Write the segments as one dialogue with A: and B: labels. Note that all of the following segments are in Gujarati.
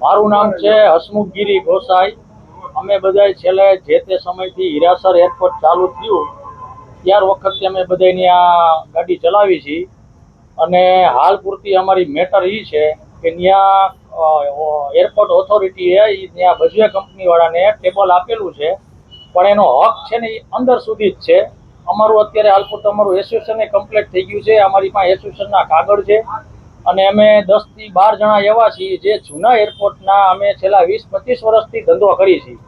A: મારું નામ છે હસમુખગીરી ગોસાઈ. અમે બધા છેલ્લે જે તે સમયથી હીરાસર એરપોર્ટ ચાલુ થયું, ત્યાર વખતથી અમે બધાની આ ગાડી ચલાવી છીએ અને હાલ પૂરતી અમારી મેટર એ છે કે ત્યાં એરપોર્ટ ઓથોરિટીએ એ ત્યાં ભજવે કંપનીવાળાને ટેબલ આપેલું છે. પણ એનો હક છે ને એ અંદર સુધી જ છે. અમારું અત્યારે હાલ પૂરતું અમારું એસોસિએશન કમ્પ્લીટ થઈ ગયું છે. અમારી પાસે એસોસિએશનના કાગળ છે. અને અમે દસથી બાર જણા એવા છીએ જે જૂના એરપોર્ટના અમે છેલ્લા વીસ, પચીસ વર્ષથી ધંધો કરી છીએ.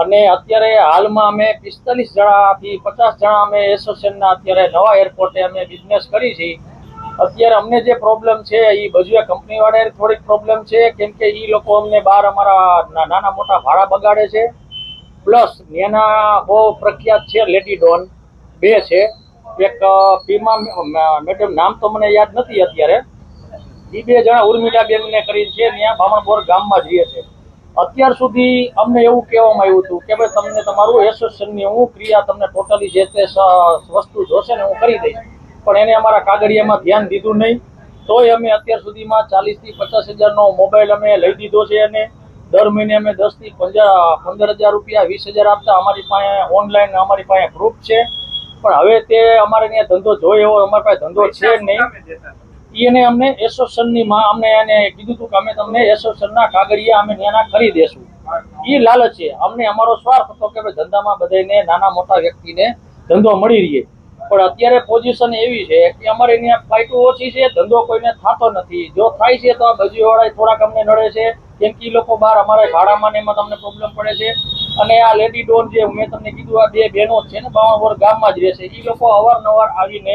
A: અને અત્યારે હાલમાં અમે પિસ્તાલીસ જણાથી પચાસ જણા અમે એસોસિએશનના અત્યારે નવા એરપોર્ટે અમે બિઝનેસ કરી છીએ. અત્યારે અમને જે પ્રોબ્લેમ છે એ બજુએ કંપની વાળાએ થોડીક પ્રોબ્લેમ છે, કેમ કે એ લોકો અમને બહાર અમારા નાના મોટા ભાડા બગાડે છે. પ્લસ એના બહુ પ્રખ્યાત છે લેડી ડોન બે છે. એક પીમા મેડમ, નામ તો મને યાદ નથી અત્યારે. એ બે જણા ઉર્મિલા બેન ને કરીને છે ત્યાં બામણપોર ગામમાં જ છે. અત્યાર સુધી અમને એવું કહેવામાં આવ્યું હતું કે ભાઈ તમને તમારું એસોસિએશનની હું ક્રિયા તમને ટોટલી જે તે વસ્તુ જોશે ને હું કરી દઈશ. પણ એને અમારા કાગળિયામાં ધ્યાન દીધું નહીં. તોય અમે અત્યાર સુધીમાં ચાલીસથી પચાસ હજારનો મોબાઈલ અમે લઈ દીધો છે અને દર મહિને અમે દસથી પંદર પંદર હજાર રૂપિયા, વીસ હજાર આપતા અમારી પાસે ઓનલાઈન અમારી પાસે ગ્રુપ છે. પણ હવે તે અમારે ત્યાં ધંધો જોઈએ અમારી પાસે ધંધો છે નહીં. એને અમને એસોસિએશનની માં, અમને એને કીધું હતું કે અમે તમને એસોસિએશનના કાગળિયા અમે નાના કરી દેશું એ લાલચ છે. અમને અમારો સ્વાર્થ હતો કે ધંધામાં બધાને નાના મોટા વ્યક્તિને ધંધો મળી રહે. પણ અત્યારે પોઝિશન એવી છે કે અમારે ત્યાં ફ્લાઇટો ઓછી છે, ધંધો કોઈને થતો નથી. જો થાય છે તો આ બજીવાળા થોડાક અમને નડે છે, કેમ કે લોકો બહાર અમારે ભાડામાં ને એમાં તમને પ્રોબ્લેમ પડે છે. અને આ લેડી ડોન જે મેં તમને કીધું, આ બે બહેનો છે ને બાવણ ગામમાં જ રહે છે. એ લોકો અવારનવાર આવીને